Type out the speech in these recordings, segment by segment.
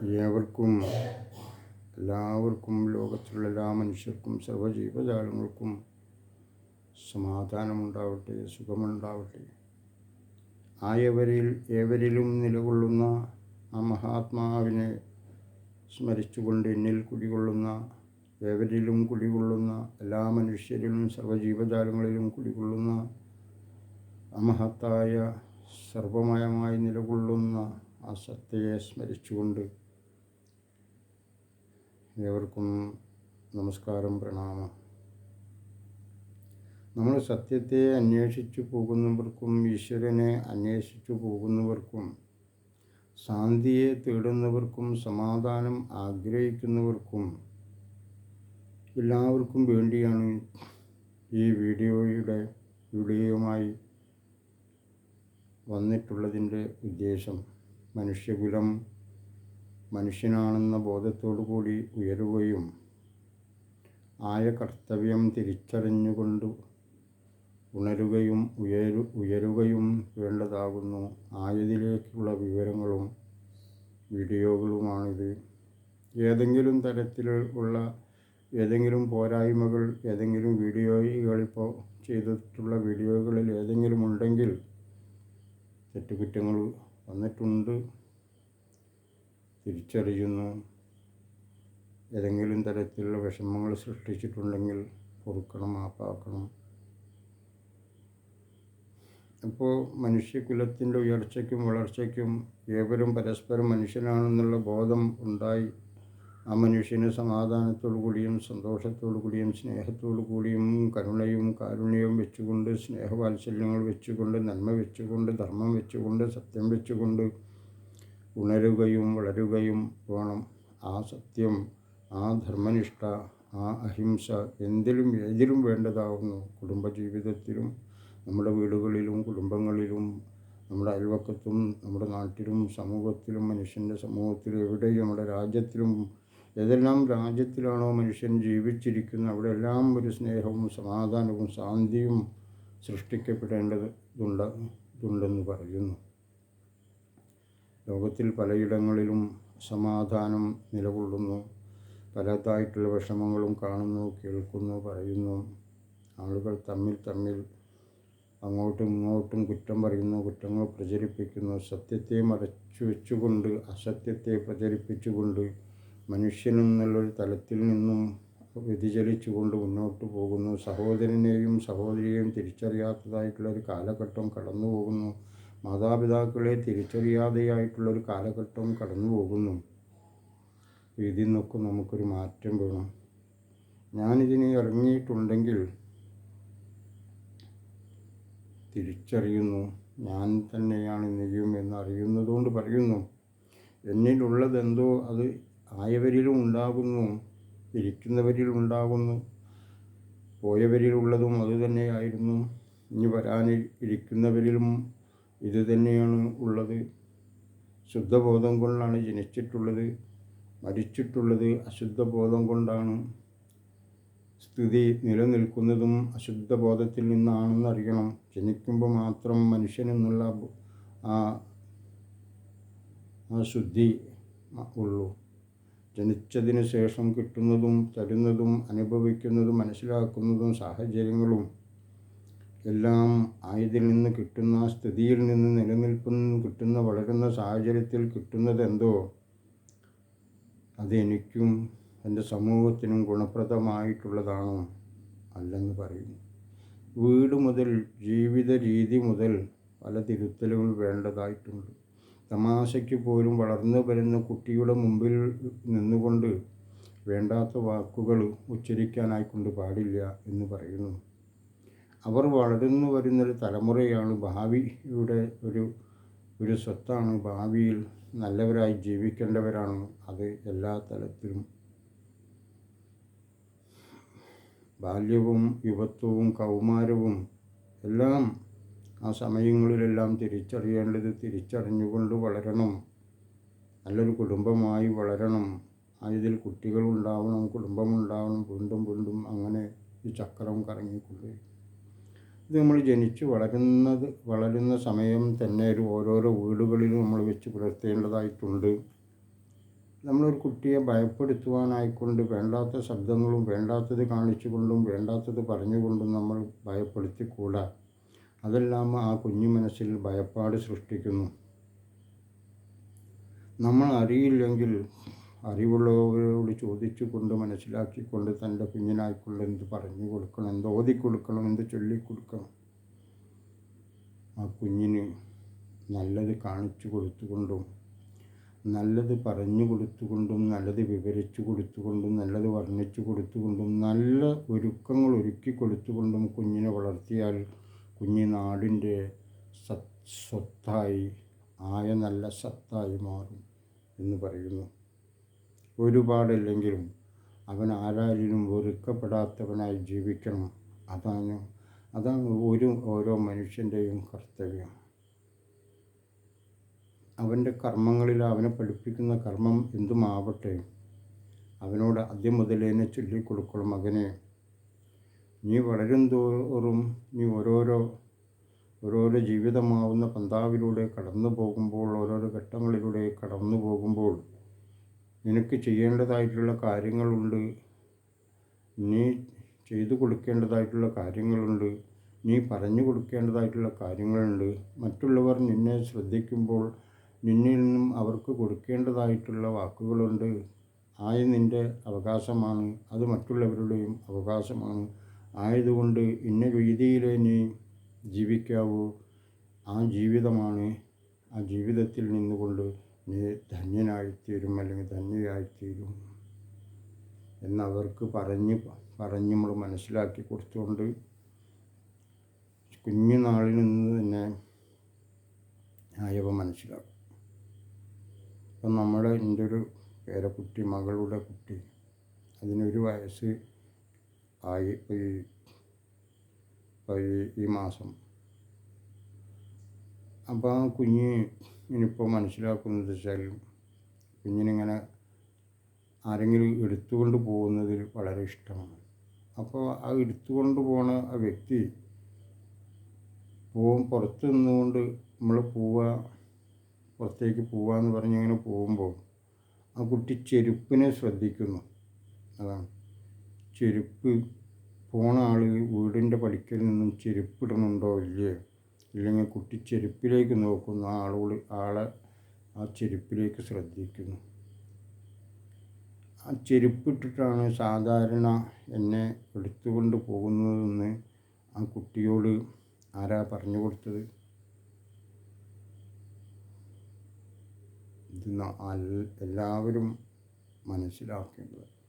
ഏവർക്കും എല്ലാവർക്കും ലോകത്തിലുള്ള എല്ലാ മനുഷ്യർക്കും സർവജീവജാലങ്ങൾക്കും സമാധാനമുണ്ടാവട്ടെ സുഖമുണ്ടാവട്ടെ. ആയവരിൽ ഏവരിലും നിലകൊള്ളുന്ന ആ മഹാത്മാവിനെ സ്മരിച്ചുകൊണ്ട് എന്നിൽ കുടികൊള്ളുന്ന ഏവരിലും കുടികൊള്ളുന്ന എല്ലാ മനുഷ്യരിലും സർവജീവജാലങ്ങളിലും കുടികൊള്ളുന്ന അമഹത്തായ സർവമയമായി നിലകൊള്ളുന്ന ആ സത്തയെ സ്മരിച്ചുകൊണ്ട് ഏവർക്കും നമസ്കാരം പ്രണാമം. നമ്മൾ സത്യത്തെ അന്വേഷിച്ചു പോകുന്നവർക്കും ഈശ്വരനെ അന്വേഷിച്ചു പോകുന്നവർക്കും ശാന്തിയെ തേടുന്നവർക്കും സമാധാനം ആഗ്രഹിക്കുന്നവർക്കും എല്ലാവർക്കും വേണ്ടിയാണ് ഈ വീഡിയോയുടെ വീഡിയോയുമായി വന്നിട്ടുള്ളതിന്റെ ഉദ്ദേശം. മനുഷ്യകുലം മനുഷ്യനാണെന്ന ബോധത്തോടു കൂടി ഉയരുകയും ആയ കർത്തവ്യം തിരിച്ചറിഞ്ഞുകൊണ്ട് ഉണരുകയും ഉയരു ഉയരുകയും വേണ്ടതാകുന്നു. ആയതിലേക്കുള്ള വിവരങ്ങളും വീഡിയോകളുമാണിത്. ഏതെങ്കിലും തരത്തിലുള്ള ഏതെങ്കിലും പോരായ്മകൾ ഏതെങ്കിലും വീഡിയോകളിപ്പോൾ ചെയ്തിട്ടുള്ള വീഡിയോകളിൽ ഏതെങ്കിലും ഉണ്ടെങ്കിൽ തെറ്റുകുറ്റങ്ങൾ വന്നിട്ടുണ്ട്. തിരിച്ചറിയുന്നു. ഏതെങ്കിലും തരത്തിലുള്ള വിഷമങ്ങൾ സൃഷ്ടിച്ചിട്ടുണ്ടെങ്കിൽ പൊറുക്കണം മാപ്പാക്കണം അപ്പോൾ മനുഷ്യകുലത്തിന്റെ ഉയർച്ചയ്ക്കും വളർച്ചയ്ക്കും ഏവരും പരസ്പരം മനുഷ്യനാണെന്നുള്ള ബോധം ഉണ്ടായി ആ മനുഷ്യന് സമാധാനത്തോടു കൂടിയും സന്തോഷത്തോടു കൂടിയും സ്നേഹത്തോടു കൂടിയും കരുണയും കാരുണ്യവും വെച്ചുകൊണ്ട് സ്നേഹവാത്സല്യങ്ങൾ വെച്ചുകൊണ്ട് നന്മ വെച്ചുകൊണ്ട് ധർമ്മം വെച്ചുകൊണ്ട് സത്യം വെച്ചുകൊണ്ട് ഉണരുകയും വളരുകയും വേണം. ആ സത്യം ആ ധർമ്മനിഷ്ഠ ആ അഹിംസ എന്തിലും ഏതിലും വേണ്ടതാവുന്നു. കുടുംബജീവിതത്തിലും നമ്മുടെ വീടുകളിലും കുടുംബങ്ങളിലും നമ്മുടെ അയൽവക്കത്തും നമ്മുടെ നാട്ടിലും സമൂഹത്തിലും മനുഷ്യന്റെ സമൂഹത്തിലും എവിടെയും നമ്മുടെ രാജ്യത്തിലും ഏതെല്ലാം രാജ്യത്തിലാണോ മനുഷ്യൻ ജീവിച്ചിരിക്കുന്നത് അവിടെയെല്ലാം ഒരു സ്നേഹവും സമാധാനവും ശാന്തിയും സൃഷ്ടിക്കപ്പെടേണ്ടത് ഇതുണ്ട് ഇതുണ്ടെന്ന് പറയുന്നു. ലോകത്തിൽ പലയിടങ്ങളിലും സമാധാനം നിലകൊള്ളുന്നു. പലതായിട്ടുള്ള വിഷമങ്ങളും കാണുന്നു കേൾക്കുന്നു പറയുന്നു. ആളുകൾ തമ്മിൽ തമ്മിൽ അങ്ങോട്ടും ഇങ്ങോട്ടും കുറ്റം പറയുന്നു കുറ്റങ്ങൾ പ്രചരിപ്പിക്കുന്നു. സത്യത്തെ മറച്ചു വെച്ചുകൊണ്ട് അസത്യത്തെ പ്രചരിപ്പിച്ചുകൊണ്ട് മനുഷ്യനെന്നുള്ളൊരു തലത്തിൽ നിന്നും വ്യതിചലിച്ചുകൊണ്ട് മുന്നോട്ട് പോകുന്നു. സഹോദരനെയും സഹോദരിയെയും തിരിച്ചറിയാത്തതായിട്ടുള്ളൊരു കാലഘട്ടം കടന്നു പോകുന്നു മാതാപിതാക്കളെ തിരിച്ചറിയാതെയായിട്ടുള്ളൊരു കാലഘട്ടം കടന്നു പോകുന്നു ഇതിൽ നിന്നൊക്കെ നമുക്കൊരു മാറ്റം വേണം. ഞാനിതിന് ഇറങ്ങിയിട്ടുണ്ടെങ്കിൽ തിരിച്ചറിയുന്നു. ഞാൻ തന്നെയാണ് നെയ്യും എന്ന് അറിയുന്നതുകൊണ്ട് പറയുന്നു. എന്നിലുള്ളതെന്തോ അത് ആയവരിലും ഉണ്ടാകുന്നു ഇരിക്കുന്നവരിൽ ഉണ്ടാകുന്നു പോയവരിലുള്ളതും അതുതന്നെയായിരുന്നു ഇനി വരാനിരിക്കുന്നവരിലും ഇരിക്കുന്നവരിലും ഇത് തന്നെയാണ് ഉള്ളത്. ശുദ്ധബോധം കൊണ്ടാണ് ജനിച്ചിട്ടുള്ളത്. മരിച്ചിട്ടുള്ളത് അശുദ്ധബോധം കൊണ്ടാണ്. സ്ഥിതി നിലനിൽക്കുന്നതും അശുദ്ധബോധത്തിൽ നിന്നാണെന്നറിയണം ജനിക്കുമ്പോൾ മാത്രം മനുഷ്യനെന്നുള്ള ആ ആ ശുദ്ധി ഉള്ളൂ. ജനിച്ചതിന് ശേഷം കിട്ടുന്നതും തരുന്നതും അനുഭവിക്കുന്നതും മനസ്സിലാക്കുന്നതും സാഹചര്യങ്ങളും എല്ലാം ആയതിൽ നിന്ന് കിട്ടുന്ന സ്ഥിതിയിൽ നിന്ന് നിലനിൽക്കുന്ന കിട്ടുന്ന വളരുന്ന സാഹചര്യത്തിൽ കിട്ടുന്നത് എന്തോ അതെനിക്കും എന്റെ സമൂഹത്തിനും ഗുണപ്രദമായിട്ടുള്ളതാണോ അല്ലെന്ന് പറയുന്നു. വീട് മുതൽ ജീവിത രീതി മുതൽ പല തിരുത്തലുകൾ വേണ്ടതായിട്ടുണ്ട്. തമാശയ്ക്ക് പോലും വളർന്നു വരുന്ന കുട്ടിയുടെ മുമ്പിൽ നിന്നുകൊണ്ട് വേണ്ടാത്ത വാക്കുകൾ ഉച്ചരിക്കാനായിക്കൊണ്ട് പാടില്ല എന്ന് പറയുന്നു. അവർ വളർന്നു വരുന്നൊരു തലമുറയാണ് ഭാവിയുടെ ഒരു ഒരു സ്വത്താണ്. ഭാവിയിൽ നല്ലവരായി ജീവിക്കേണ്ടവരാണ് അത് എല്ലാ തലത്തിലും. ബാല്യവും യുവത്വവും കൗമാരവും എല്ലാം ആ സമയങ്ങളിലെല്ലാം തിരിച്ചറിയേണ്ടത് തിരിച്ചറിഞ്ഞുകൊണ്ട് വളരണം. നല്ലൊരു കുടുംബമായി വളരണം. അതിൽ കുട്ടികളുണ്ടാവണം കുടുംബമുണ്ടാവണം വീണ്ടും വീണ്ടും അങ്ങനെ ഈ ചക്രം കറങ്ങിക്കൊണ്ട് ഇത് നമ്മൾ ജനിച്ച് വളരുന്നത് വളരുന്ന സമയം തന്നെ ഒരു ഓരോരോ വീടുകളിലും നമ്മൾ വെച്ച് പുലർത്തേണ്ടതായിട്ടുണ്ട്. നമ്മളൊരു കുട്ടിയെ ഭയപ്പെടുത്തുവാനായിക്കൊണ്ട് വേണ്ടാത്ത ശബ്ദങ്ങളും വേണ്ടാത്തത് കാണിച്ചുകൊണ്ടും വേണ്ടാത്തത് പറഞ്ഞുകൊണ്ടും നമ്മൾ ഭയപ്പെടുത്തിക്കൂടാ. അതെല്ലാം ആ കുഞ്ഞു മനസ്സിൽ ഭയപ്പാട് സൃഷ്ടിക്കുന്നു. നമ്മൾ അറിയില്ലെങ്കിൽ അറിവുള്ളവരോട് ചോദിച്ചുകൊണ്ട് മനസ്സിലാക്കിക്കൊണ്ട് തന്റെ കുഞ്ഞിനായിക്കൊണ്ട് എന്ത് പറഞ്ഞു കൊടുക്കണം എന്ത് ഓതി കൊടുക്കണം എന്ത് ചൊല്ലിക്കൊടുക്കണം ആ കുഞ്ഞിന് നല്ലത് കാണിച്ചു കൊടുത്തുകൊണ്ടും നല്ലത് പറഞ്ഞു കൊടുത്തുകൊണ്ടും നല്ലത് വിവരിച്ചു കൊടുത്തുകൊണ്ടും നല്ലത് വർണിച്ചു കൊടുത്തുകൊണ്ടും നല്ല ഒരുക്കങ്ങൾ ഒരുക്കി കൊടുത്തുകൊണ്ടും കുഞ്ഞിനെ വളർത്തിയാൽ കുഞ്ഞ് നാടിന്റെ സത് സ്വത്തായി ആയ നല്ല സത്തായി മാറും എന്ന് പറയുന്നു. ഒരുപാടല്ലെങ്കിലും അവൻ ആരാലും വെറുക്കപ്പെടാത്തവനായി ജീവിക്കണം. അതാണ് അതാണ് ഒരു ഓരോ മനുഷ്യന്റെയും കർത്തവ്യം. അവന്റെ കർമ്മങ്ങളിൽ അവനെ പഠിപ്പിക്കുന്ന കർമ്മം എന്തുമാവട്ടെ അവനോട് ആദ്യം മുതലേനെ ചൊല്ലിക്കൊടുക്കണം മകനെ. നീ വളരും തോറും നീ ഓരോരോ ഓരോരോ ജീവിതമാവുന്ന പന്താവിലൂടെ കടന്നു പോകുമ്പോൾ ഓരോരോ ഘട്ടങ്ങളിലൂടെ കടന്നു പോകുമ്പോൾ നിനക്ക് ചെയ്യേണ്ടതായിട്ടുള്ള കാര്യങ്ങളുണ്ട്. നീ ചെയ്തു കൊടുക്കേണ്ടതായിട്ടുള്ള കാര്യങ്ങളുണ്ട്. നീ പറഞ്ഞു കൊടുക്കേണ്ടതായിട്ടുള്ള കാര്യങ്ങളുണ്ട്. മറ്റുള്ളവർ നിന്നെ ശ്രദ്ധിക്കുമ്പോൾ നിന്നിൽ നിന്നും അവർക്ക് കൊടുക്കേണ്ടതായിട്ടുള്ള വാക്കുകളുണ്ട്. ആയ നിന്റെ അവകാശമാണ്. അത് മറ്റുള്ളവരുടെയും അവകാശമാണ്. ആയതുകൊണ്ട് ഇന്ന രീതിയിലേ നീ ജീവിക്കാവൂ. ആ ജീവിതമാണ് ആ ജീവിതത്തിൽ നിന്നുകൊണ്ട് നീ ധന്യനായിത്തീരും അല്ലെങ്കിൽ ധന്യയായിത്തീരും എന്നവർക്ക് പറഞ്ഞ് പറഞ്ഞ് നമ്മൾ മനസ്സിലാക്കി കൊടുത്തുകൊണ്ട് കുഞ്ഞുനാളിൽ നിന്ന് തന്നെ ആയവ മനസ്സിലാക്കും. അപ്പം നമ്മുടെ എന്റെ ഒരു പേരക്കുട്ടി മകളുടെ കുട്ടി അതിനൊരു വയസ്സ് ആയി ഈ ഈ മാസം. അപ്പോൾ ആ കുഞ്ഞ് ഇനിയിപ്പോൾ മനസ്സിലാക്കുന്നത് വെച്ചാൽ കുഞ്ഞിനിങ്ങനെ ആരെങ്കിലും എടുത്തുകൊണ്ട് പോകുന്നതിൽ വളരെ ഇഷ്ടമാണ്. അപ്പോൾ ആ എടുത്തുകൊണ്ട് പോണ ആ വ്യക്തി പോകും പുറത്ത് നിന്നുകൊണ്ട് നമ്മൾ പോവുക പുറത്തേക്ക് പോവാന്ന് പറഞ്ഞ് ഇങ്ങനെ പോകുമ്പോൾ ആ കുട്ടി ചെരുപ്പിനെ ശ്രദ്ധിക്കുന്നു. അതാണ്. ചെരുപ്പ് പോണ ആൾ വീടിന്റെ പടിക്കൽ നിന്നും ചെരുപ്പിടണുണ്ടോ ഇല്ലേ ഇല്ലെങ്കിൽ കുട്ടി ചെരുപ്പിലേക്ക് നോക്കുന്നു ആളോട് ആളെ ആ ചെരുപ്പിലേക്ക് ശ്രദ്ധിക്കുന്നു. ആ ചെരുപ്പിട്ടിട്ടാണ് സാധാരണ എന്നെ എടുത്തുകൊണ്ട് പോകുന്നതെന്ന് ആ കുട്ടിയോട് ആരാ പറഞ്ഞു കൊടുത്തത്? ഇത് എല്ലാവരും മനസ്സിലാക്കേണ്ടത്.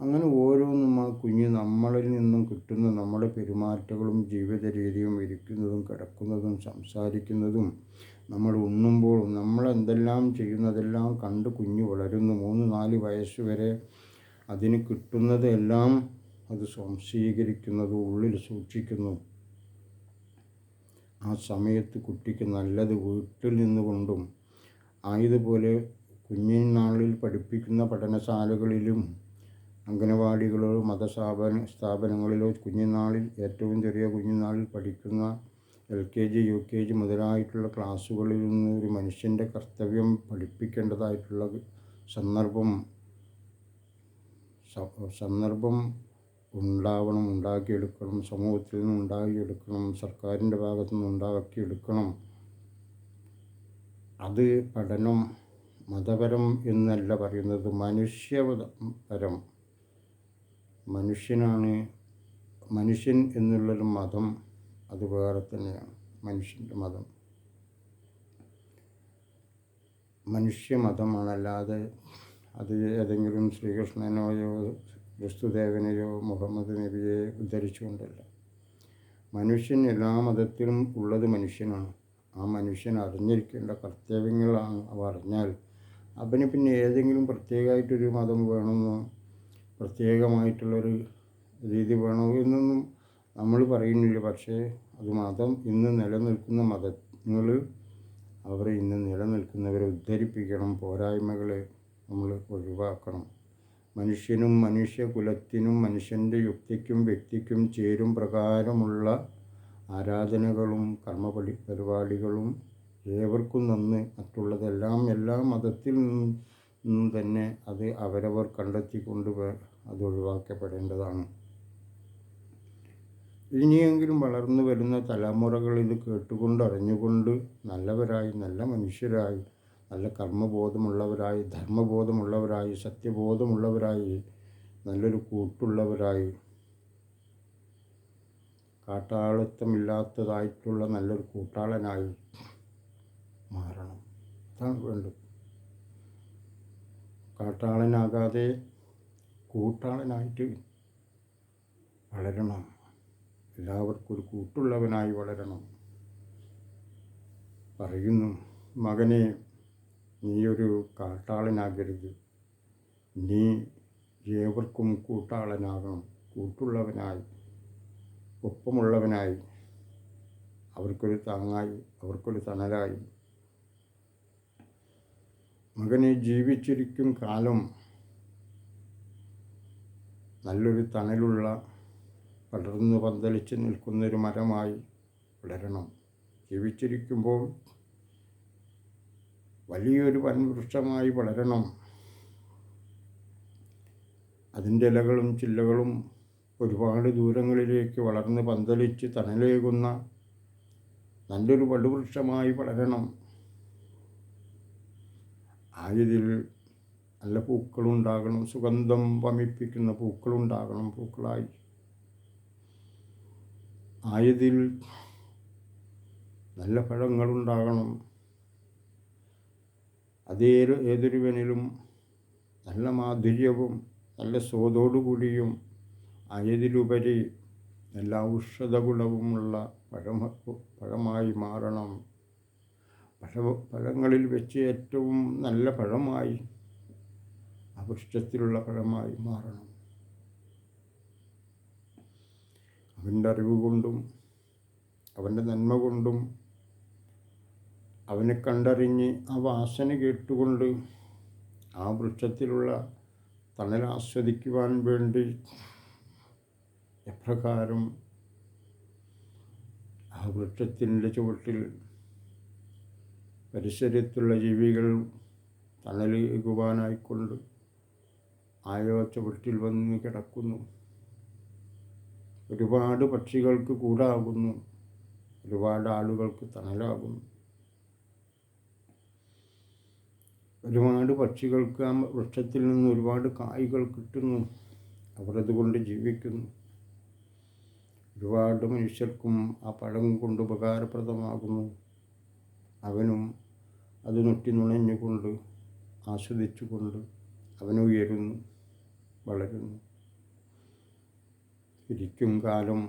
അങ്ങനെ ഓരോന്നും ആ കുഞ്ഞ് നമ്മളിൽ നിന്നും കിട്ടുന്ന നമ്മുടെ പെരുമാറ്റങ്ങളും ജീവിത രീതിയും ഇരിക്കുന്നതും കിടക്കുന്നതും സംസാരിക്കുന്നതും നമ്മൾ ഉണ്ണുമ്പോൾ നമ്മൾ എന്തെല്ലാം ചെയ്യുന്നതെല്ലാം കണ്ട് കുഞ്ഞ് വളരുന്നു. മൂന്ന് നാല് വയസ്സ് വരെ അതിന് കിട്ടുന്നതെല്ലാം അത് സംശീകരിക്കുന്നത് ഉള്ളിൽ സൂക്ഷിക്കുന്നു. ആ സമയത്ത് കുട്ടിക്ക് നല്ലത് വീട്ടിൽ നിന്നുകൊണ്ടും ആയതുപോലെ കുഞ്ഞിനാളിൽ പഠിപ്പിക്കുന്ന പഠനശാലകളിലും അംഗനവാടികളോ മതസ്ഥാപന സ്ഥാപനങ്ങളിലോ കുഞ്ഞുനാളിൽ ഏറ്റവും ചെറിയ കുഞ്ഞുനാളിൽ പഠിക്കുന്ന L K G U K G മുതലായിട്ടുള്ള ക്ലാസ്സുകളിൽ നിന്ന് ഒരു മനുഷ്യന്റെ കർത്തവ്യം പഠിപ്പിക്കേണ്ടതായിട്ടുള്ള സന്ദർഭം സന്ദർഭം ഉണ്ടാവണം ഉണ്ടാക്കിയെടുക്കണം സമൂഹത്തിൽ നിന്ന് ഉണ്ടാക്കിയെടുക്കണം സർക്കാരിന്റെ ഭാഗത്തു നിന്ന് ഉണ്ടാക്കിയെടുക്കണം. അത് പഠനം മതപരം എന്നല്ല പറയുന്നത് മനുഷ്യപരം മനുഷ്യനാണ് മനുഷ്യൻ എന്നുള്ളൊരു മതം അത് വേറെ തന്നെയാണ്. മനുഷ്യന്റെ മതം. മനുഷ്യ മതമാണല്ലാതെ അത് ഏതെങ്കിലും ശ്രീകൃഷ്ണനെയോ ക്രിസ്തുദേവനെയോ മുഹമ്മദ് നബിയെ ഉദ്ധരിച്ചുകൊണ്ടല്ല. മനുഷ്യൻ എല്ലാ മതത്തിലും ഉള്ളത് മനുഷ്യനാണ്. ആ മനുഷ്യൻ അറിഞ്ഞിരിക്കേണ്ട കർത്തവ്യങ്ങളാണ് അവ അറിഞ്ഞാൽ അവന് പിന്നെ ഏതെങ്കിലും പ്രത്യേകമായിട്ടൊരു മതം വേണമെന്നോ പ്രത്യേകമായിട്ടുള്ളൊരു രീതി വേണോ എന്നൊന്നും നമ്മൾ പറയുന്നില്ല. പക്ഷേ അത് മതം ഇന്ന് നിലനിൽക്കുന്ന മതങ്ങൾ അവർ ഇന്ന് നിലനിൽക്കുന്നവരെ ഉദ്ധരിപ്പിക്കണം. പോരായ്മകളെ നമ്മൾ ഒഴിവാക്കണം. മനുഷ്യനും മനുഷ്യകുലത്തിനും മനുഷ്യന്റെ യുക്തിക്കും വ്യക്തിക്കും ചേരും പ്രകാരമുള്ള ആരാധനകളും കർമ്മ പരിപാടികളും ഏവർക്കും നന്ന് മറ്റുള്ളതെല്ലാം എല്ലാ മതത്തിൽ നിന്നും തന്നെ അത് അവരവർ കണ്ടെത്തിക്കൊണ്ട് അത് ഒഴിവാക്കപ്പെടേണ്ടതാണ് ഇനിയെങ്കിലും വളർന്നു വരുന്ന തലമുറകൾ ഇത് കേട്ടുകൊണ്ട് അറിഞ്ഞുകൊണ്ട് നല്ലവരായി നല്ല മനുഷ്യരായി നല്ല കർമ്മബോധമുള്ളവരായി ധർമ്മബോധമുള്ളവരായി സത്യബോധമുള്ളവരായി നല്ലൊരു കൂട്ടുള്ളവരായി കാട്ടാളിത്തമില്ലാത്തതായിട്ടുള്ള നല്ലൊരു കൂട്ടാളനായി മാറണം. അതാണ് വേണ്ടത്. കാട്ടാളനാകാതെ കൂട്ടാളനായിട്ട് വളരണം. എല്ലാവർക്കും ഒരു കൂട്ടുള്ളവനായി വളരണം. പറയുന്നു മകനെ നീയൊരു കാട്ടാളനാകരുത്. നീ ഏവർക്കും കൂട്ടാളനാകണം. കൂട്ടുള്ളവനായി ഒപ്പമുള്ളവനായി. അവർക്കൊരു താങ്ങായി അവർക്കൊരു തണലായി. മകനെ ജീവിച്ചിരിക്കും കാലം നല്ലൊരു തണലുള്ള പടർന്നു പന്തലിച്ച് നിൽക്കുന്നൊരു മരമായി വളരണം. ജീവിച്ചിരിക്കുമ്പോൾ വലിയൊരു വൻവൃക്ഷമായി വളരണം. അതിന്റെ ഇലകളും ചില്ലകളും ഒരുപാട് ദൂരങ്ങളിലേക്ക് വളർന്ന് പന്തലിച്ച് തണലേകുന്ന നല്ലൊരു വടുവൃക്ഷമായി വളരണം. ആയതിൽ നല്ല പൂക്കളുണ്ടാകണം സുഗന്ധം വമിപ്പിക്കുന്ന പൂക്കളുണ്ടാകണം പൂക്കളായി. ആയതിൽ നല്ല പഴങ്ങളുണ്ടാകണം. അതേ ഏതൊരുവനിലും നല്ല മാധുര്യവും നല്ല സ്വാദോടുകൂടിയും ആയതിലുപരി നല്ല ഔഷധ ഗുണവുമുള്ള പഴമ പഴമായി മാറണം. പഴ പഴങ്ങളിൽ വെച്ച് ഏറ്റവും നല്ല പഴമായി ആ ഫലമായി മാറണം. അവന്റെ അറിവ് കൊണ്ടും അവന്റെ നന്മ കൊണ്ടും അവനെ കണ്ടറിഞ്ഞ് ആ വാസന കേട്ടുകൊണ്ട് ആ വൃക്ഷത്തിലുള്ള തണൽ ആസ്വദിക്കുവാൻ വേണ്ടി എപ്രകാരം ആ വൃക്ഷത്തിന്റെ ചുവട്ടിൽ പരിസരത്തുള്ള ജീവികൾ തണലേകുവാനായിക്കൊണ്ട് ആയോ ചുവട്ടിൽ വന്ന് കിടക്കുന്നു. ഒരുപാട് പക്ഷികൾക്ക് കൂടാകുന്നു. ഒരുപാട് ആളുകൾക്ക് തണലാകുന്നു. ഒരുപാട് പക്ഷികൾക്ക് ആ വൃക്ഷത്തിൽ നിന്ന് ഒരുപാട് കായ്കൾ കിട്ടുന്നു. അവർ അതുകൊണ്ട് ജീവിക്കുന്നു. ഒരുപാട് മനുഷ്യർക്കും ആ പഴം കൊണ്ട് ഉപകാരപ്രദമാകുന്നു. അവനും അത് നൊട്ടി നുണഞ്ഞുകൊണ്ട് ആസ്വദിച്ചുകൊണ്ട് അവനുയരുന്നു വളരുന്നു. ഇരിക്കും കാലം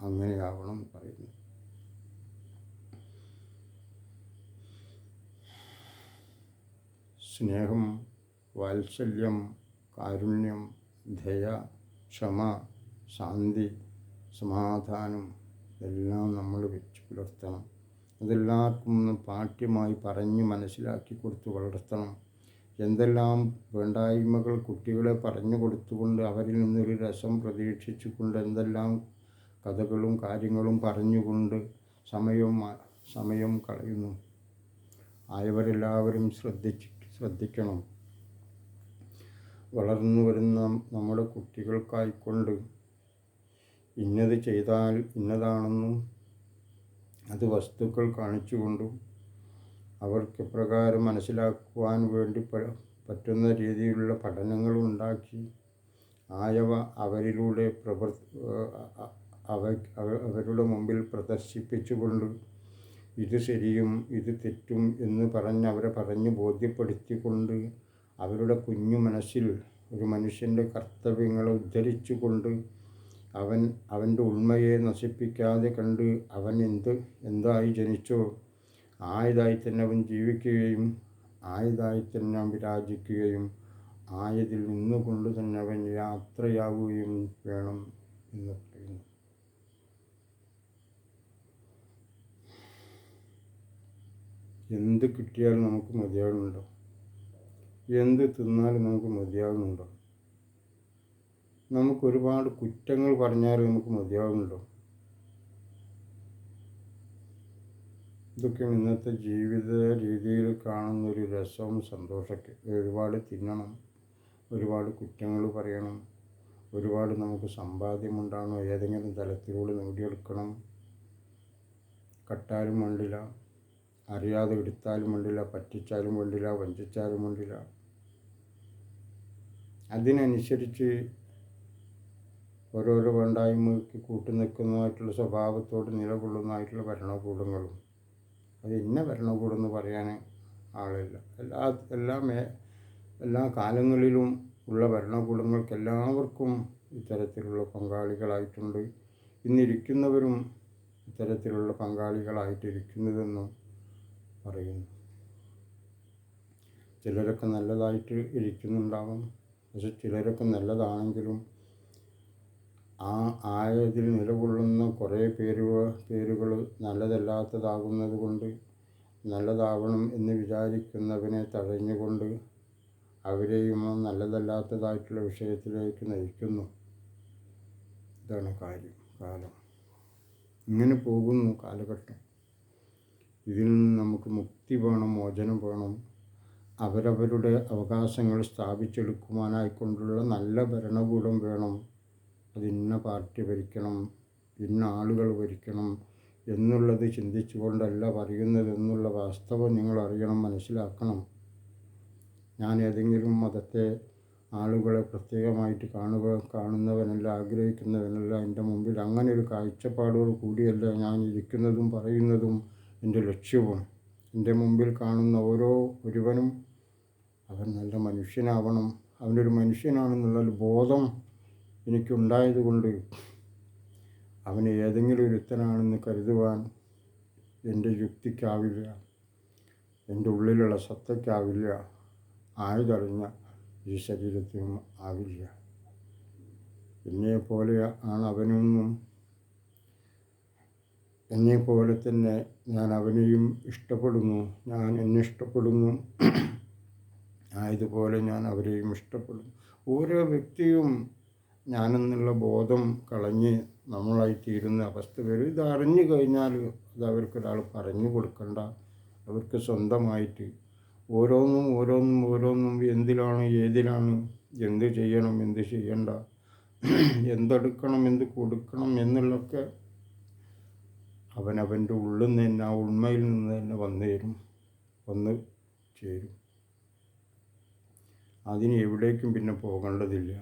അങ്ങനെയാവണം പറയുന്നു. സ്നേഹം വാത്സല്യം കാരുണ്യം ദയ ക്ഷമ ശാന്തി സമാധാനം എല്ലാം നമ്മൾ വെച്ച് പുലർത്തണം. അതെല്ലാവർക്കും ഒന്ന് പാഠ്യമായി പറഞ്ഞ് മനസ്സിലാക്കി കൊടുത്ത് വളർത്തണം. എന്തെല്ലാം വേണ്ടായ്മകൾ കുട്ടികളെ പറഞ്ഞു കൊടുത്തുകൊണ്ട് അവരിൽ നിന്നൊരു രസം പ്രതീക്ഷിച്ചുകൊണ്ട് എന്തെല്ലാം കഥകളും കാര്യങ്ങളും പറഞ്ഞുകൊണ്ട് സമയവും സമയം കളയുന്നു. ആയവരെല്ലാവരും ശ്രദ്ധിച്ച് ശ്രദ്ധിക്കണം. വളർന്നു വരുന്ന നമ്മുടെ കുട്ടികൾക്കായിക്കൊണ്ട് ഇന്നത് ചെയ്താൽ ഇന്നതാണെന്നും അത് വസ്തുക്കൾ കാണിച്ചുകൊണ്ടും അവർക്ക് പ്രകാരം മനസ്സിലാക്കുവാൻ വേണ്ടി പറ്റുന്ന രീതിയിലുള്ള പഠനങ്ങൾ ഉണ്ടാക്കി ആയവ അവരിലൂടെ പ്രവർ അവ അവ- അവരുടെ മുമ്പിൽ പ്രദർശിപ്പിച്ചുകൊണ്ട് ഇത് ശരിയും ഇത് തെറ്റും എന്ന് പറഞ്ഞ് അവരെ പറഞ്ഞ് ബോധ്യപ്പെടുത്തിക്കൊണ്ട് അവരുടെ കുഞ്ഞു മനസ്സിൽ ഒരു മനുഷ്യന്റെ കർത്തവ്യങ്ങളെ ഉദ്ധരിച്ചുകൊണ്ട് അവൻ അവന്റെ ഉണ്മയെ നശിപ്പിക്കാതെ കണ്ട് അവൻ എന്ത് എന്തായി ജനിച്ചോ ആയതായി തന്നെ അവൻ ജീവിക്കുകയും ആയതായി തന്നെ അവൻ വിരാജിക്കുകയും ആയതിൽ നിന്നുകൊണ്ട് തന്നെ അവൻ യാത്രയാവുകയും വേണം എന്ന് പറയുന്നു. എന്ത് കിട്ടിയാലും നമുക്ക് മതിയാകുന്നുണ്ടോ എന്ത് തിന്നാലും നമുക്ക് മതിയാകുന്നുണ്ടോ നമുക്കൊരുപാട് കുറ്റങ്ങൾ പറഞ്ഞാലും നമുക്ക് മതിയാകുന്നുണ്ടോ ഇതൊക്കെയാണ് ഇന്നത്തെ ജീവിത രീതിയിൽ കാണുന്ന ഒരു രസവും സന്തോഷമൊക്കെ. ഒരുപാട് തിന്നണം ഒരുപാട് കുറ്റങ്ങൾ പറയണം ഒരുപാട് നമുക്ക് സമ്പാദ്യമുണ്ടാണോ ഏതെങ്കിലും തലത്തിലൂടെ നേടിയെടുക്കണം. കട്ടാലും വേണ്ടില്ല അറിയാതെ എടുത്താലും വേണ്ടില്ല പറ്റിച്ചാലും വേണ്ടില്ല വഞ്ചിച്ചാലും വേണ്ടില്ല. അതിനനുസരിച്ച് ഓരോരോ വേണ്ടായ്മയ്ക്ക് കൂട്ടുനിൽക്കുന്നതായിട്ടുള്ള സ്വഭാവത്തോട് നിലകൊള്ളുന്നതായിട്ടുള്ള ഭരണകൂടങ്ങളും അത് ഇന്ന ഭരണകൂടം എന്ന് പറയാൻ ആളില്ല. എല്ലാ എല്ലാ മേ എല്ലാ കാലങ്ങളിലും ഉള്ള ഭരണകൂടങ്ങൾക്ക് എല്ലാവർക്കും ഇത്തരത്തിലുള്ള പങ്കാളികളായിട്ടുണ്ട്. ഇന്നിരിക്കുന്നവരും ഇത്തരത്തിലുള്ള പങ്കാളികളായിട്ടിരിക്കുന്നതെന്നും പറയുന്നു. ചിലരൊക്കെ നല്ലതായിട്ട് ഇരിക്കുന്നുണ്ടാവും. പക്ഷെ ചിലരൊക്കെ നല്ലതാണെങ്കിലും ആ ആയതിൽ നിലകൊള്ളുന്ന കുറേ പേരുകൾ പേരുകൾ നല്ലതല്ലാത്തതാകുന്നത് കൊണ്ട് നല്ലതാവണം എന്ന് വിചാരിക്കുന്നവനെ തടഞ്ഞുകൊണ്ട് അവരെയും നല്ലതല്ലാത്തതായിട്ടുള്ള വിഷയത്തിലേക്ക് നയിക്കുന്നു. ഇതാണ് കാര്യം കാലം. ഇങ്ങനെ പോകുന്നു കാലഘട്ടം. ഇതിൽ നിന്ന് നമുക്ക് മുക്തി വേണം മോചനം വേണം. അവരവരുടെ അവകാശങ്ങൾ സ്ഥാപിച്ചെടുക്കുവാനായിക്കൊണ്ടുള്ള നല്ല ഭരണകൂടം വേണം. അത് ഇന്ന പാർട്ടി ഭരിക്കണം ഇന്ന ആളുകൾ ഭരിക്കണം എന്നുള്ളത് ചിന്തിച്ചുകൊണ്ടല്ല പറയുന്നത് എന്നുള്ള വാസ്തവം നിങ്ങൾ അറിയണം മനസ്സിലാക്കണം. ഞാൻ ഏതെങ്കിലും മതത്തെ ആളുകളെ പ്രത്യേകമായിട്ട് കാണുക കാണുന്നവനല്ല ആഗ്രഹിക്കുന്നവനല്ല എന്റെ മുമ്പിൽ അങ്ങനെ ഒരു കാഴ്ചപ്പാടോട് കൂടിയല്ല ഞാൻ ഇരിക്കുന്നതും പറയുന്നതും എന്റെ ലക്ഷ്യവും എന്റെ മുമ്പിൽ കാണുന്ന ഓരോ ഒരുവനും അവൻ നല്ല മനുഷ്യനാവണം. അവനൊരു മനുഷ്യനാണെന്നുള്ള ബോധം എനിക്കുണ്ടായതുകൊണ്ട് അവന് ഏതെങ്കിലും ഒരുത്തനാണെന്ന് കരുതുവാൻ എന്റെ യുക്തിക്കാവില്ല എന്റെ ഉള്ളിലുള്ള സത്തയ്ക്കാവില്ല ആയതറിഞ്ഞ ഈ ശരീരത്തിനും ആവില്ല. എന്നെ പോലെ ആണ് അവനൊന്നും. എന്നെ പോലെ തന്നെ ഞാൻ അവനെയും ഇഷ്ടപ്പെടുന്നു ഞാൻ എന്നെ ഇഷ്ടപ്പെടുന്നു. ആയതുപോലെ ഞാൻ അവരെയും ഇഷ്ടപ്പെടുന്നു. ഓരോ വ്യക്തിയും ഞാനെന്നുള്ള ബോധം കളഞ്ഞ് നമ്മളായി തീരുന്ന അവസ്ഥ വരും. ഇതറിഞ്ഞു കഴിഞ്ഞാൽ അത് അവർക്കൊരാൾ പറഞ്ഞു കൊടുക്കണ്ട. അവർക്ക് സ്വന്തമായിട്ട് ഓരോന്നും ഓരോന്നും ഓരോന്നും എന്തിലാണ് ഏതിലാണ് എന്ത് ചെയ്യണം എന്ത് ചെയ്യണ്ട എന്തെടുക്കണം എന്ത് കൊടുക്കണം എന്നുള്ളൊക്കെ അവനവന്റെ ഉള്ളിൽ നിന്ന് തന്നെ ആ ഉണ്മയിൽ നിന്ന് തന്നെ വന്നു വന്ന് ചേരും. അതിന് എവിടേക്കും പിന്നെ പോകേണ്ടതില്ല.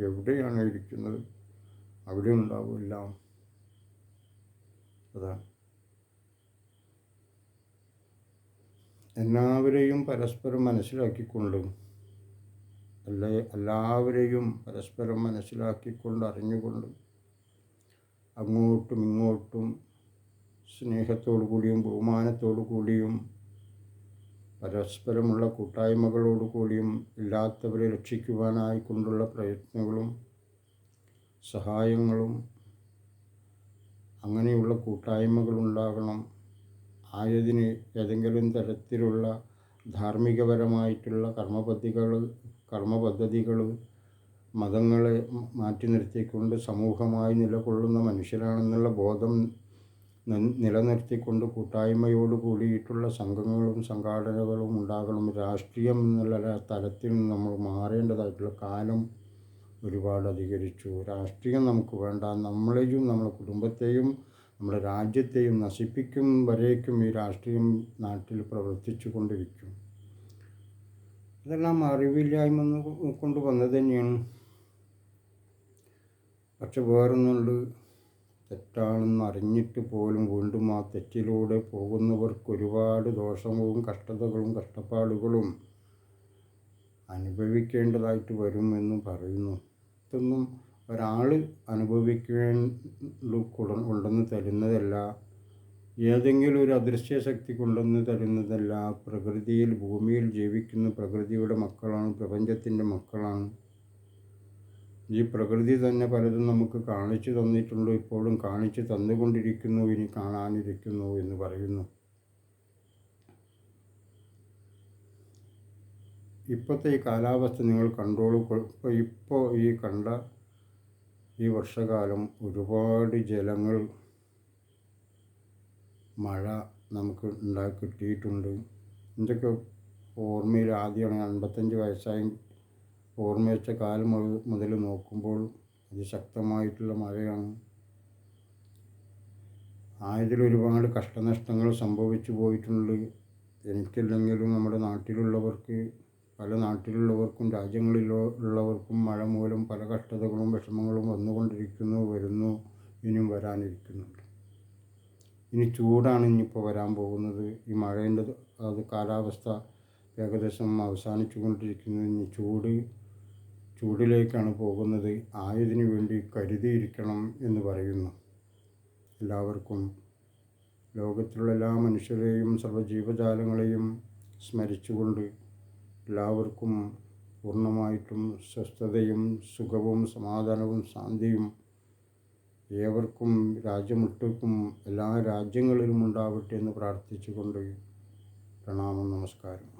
എവിടെയാണ് ഇരിക്കുന്നത്? അവിടെ ഉണ്ടാവും എല്ലാം. അതാണ് എല്ലാവരെയും പരസ്പരം മനസ്സിലാക്കിക്കൊണ്ടും അല്ലെ? എല്ലാവരെയും പരസ്പരം മനസ്സിലാക്കിക്കൊണ്ട് അറിഞ്ഞുകൊണ്ടും അങ്ങോട്ടും ഇങ്ങോട്ടും സ്നേഹത്തോടു കൂടിയും ബഹുമാനത്തോടു കൂടിയും പരസ്പരമുള്ള കൂട്ടായ്മകളോടുകൂടിയും ഇല്ലാത്തവരെ രക്ഷിക്കുവാനായിക്കൊണ്ടുള്ള പ്രയത്നങ്ങളും സഹായങ്ങളും അങ്ങനെയുള്ള കൂട്ടായ്മകളുണ്ടാകണം. ആയതിന് ഏതെങ്കിലും തരത്തിലുള്ള ധാർമ്മികപരമായിട്ടുള്ള കർമ്മപദ്ധതികൾ കർമ്മപദ്ധതികൾ മതങ്ങളെ മാറ്റി നിർത്തിക്കൊണ്ട് സമൂഹമായി നിലകൊള്ളുന്ന മനുഷ്യരാണെന്നുള്ള ബോധം നിലനിർത്തിക്കൊണ്ട് കൂട്ടായ്മയോട് കൂടിയിട്ടുള്ള സംഘങ്ങളും സംഘാടനകളും ഉണ്ടാകണം. രാഷ്ട്രീയം എന്നുള്ള തലത്തിൽ നമ്മൾ മാറേണ്ടതായിട്ടുള്ള കാലം ഒരുപാട് അധികരിച്ചു. രാഷ്ട്രീയം നമുക്ക് വേണ്ട. നമ്മളെയും നമ്മുടെ കുടുംബത്തെയും നമ്മുടെ രാജ്യത്തെയും നശിപ്പിക്കും വരേക്കും ഈ രാഷ്ട്രീയം നാട്ടിൽ പ്രവർത്തിച്ചു കൊണ്ടിരിക്കും. ഇതെല്ലാം അറിവില്ലായ്മ കൊണ്ട് വന്നത് തന്നെയാണ്. പക്ഷെ വേറൊന്നുണ്ട്. തെറ്റാണെന്ന് അറിഞ്ഞിട്ട് പോലും വീണ്ടും ആ തെറ്റിലൂടെ പോകുന്നവർക്ക് ഒരുപാട് ദോഷവും കഷ്ടതകളും കഷ്ടപ്പാടുകളും അനുഭവിക്കേണ്ടതായിട്ട് വരുമെന്ന് പറയുന്നു. ഇതൊന്നും ഒരാൾ അനുഭവിക്കേണ്ട കൊണ്ടുവന്ന് തരുന്നതല്ല. ഏതെങ്കിലും ഒരു അദൃശ്യ ശക്തി കൊണ്ടെന്ന് തരുന്നതല്ല. പ്രകൃതിയിൽ ഭൂമിയിൽ ജീവിക്കുന്ന പ്രകൃതിയുടെ മക്കളാണ് പ്രപഞ്ചത്തിന്റെ മക്കളാണ്. ഈ പ്രകൃതി തന്നെ പലതും നമുക്ക് കാണിച്ചു തന്നിട്ടുണ്ട്. ഇപ്പോഴും കാണിച്ചു തന്നുകൊണ്ടിരിക്കുന്നു ഇനി കാണാനിരിക്കുന്നു എന്ന് പറയുന്നു. ഇപ്പോഴത്തെ ഈ കാലാവസ്ഥ നിങ്ങൾ കണ്ടോളൂ. ഇപ്പോൾ ഇപ്പോൾ ഈ കണ്ട ഈ വർഷകാലം ഒരുപാട് ജലങ്ങൾ മഴ നമുക്ക് ഉണ്ടാക്കി കിട്ടിയിട്ടുണ്ട്. എന്തൊക്കെ ഓർമ്മയിൽ ആദ്യമാണ് അൻപത്തഞ്ച് വയസ്സായി ഓർമ്മ വെച്ച കാലം മുതൽ- നോക്കുമ്പോൾ അതിശക്തമായിട്ടുള്ള മഴയാണ്. ആയതിൽ ഒരുപാട് കഷ്ടനഷ്ടങ്ങൾ സംഭവിച്ചു പോയിട്ടുണ്ട്. എനിക്കില്ലെങ്കിലും നമ്മുടെ നാട്ടിലുള്ളവർക്ക് പല നാട്ടിലുള്ളവർക്കും രാജ്യങ്ങളിലോ ഉള്ളവർക്കും മഴ മൂലം പല കഷ്ടതകളും വിഷമങ്ങളും വന്നുകൊണ്ടിരിക്കുന്നു വരുന്നു ഇനിയും വരാനിരിക്കുന്നുണ്ട്. ഇനി ചൂടാണ് ഇനിയിപ്പോൾ വരാൻ പോകുന്നത്. ഈ മഴേന്റെ അത് കാലാവസ്ഥ ഏകദേശം അവസാനിച്ചു കൊണ്ടിരിക്കുന്നു. ഇനി ചൂട് ചൂടിലേക്കാണ് പോകുന്നത്. ആയതിനു വേണ്ടി കരുതിയിരിക്കണം എന്ന് പറയുന്നു. എല്ലാവർക്കും ലോകത്തിലുള്ള എല്ലാ മനുഷ്യരെയും സർവജീവജാലങ്ങളെയും സ്മരിച്ചുകൊണ്ട് എല്ലാവർക്കും പൂർണമായിട്ടും സ്വസ്ഥതയും സുഖവും സമാധാനവും ശാന്തിയും ഏവർക്കും രാജ്യമൊട്ടുക്കും എല്ലാ രാജ്യങ്ങളിലും ഉണ്ടാവട്ടെ എന്ന് പ്രാർത്ഥിച്ചുകൊണ്ട് പ്രണാമം നമസ്കാരം.